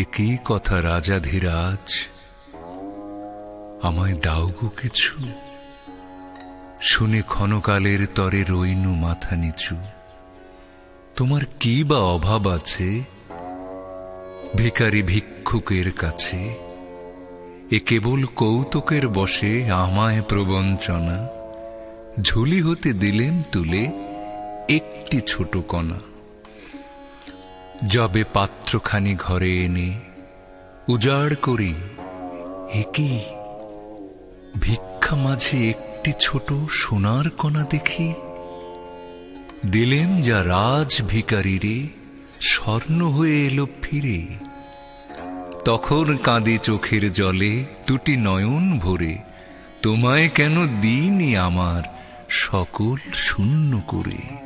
একই কথা রাজাধিরাজ আমায় দাও গো কিছু। শুনে ক্ষণকালের তরে রইনু মাথা নিচু। তোমার কি বা অভাব আছে? ভিকারি ভিক্ষুকের কাছে। এ কেবল কৌতুকের বসে আমায় প্রবঞ্চনা। ঝুলি হতে দিলেন তুলে একটি ছোট কণা। যবে পাত্রখানি ঘরে এনে উজাড় করি একই ভিক্ষা মাঝে একটি ছোট সোনার কণা দেখি। দিলেম যা রাজ ভিকারিরে স্বর্ণ হয়ে এলো ফিরে। তখন কাঁদি চোখের জলে দুটি নয়ন ভরে, তোমায় কেন দিইনি আমার সকল শূন্য করে?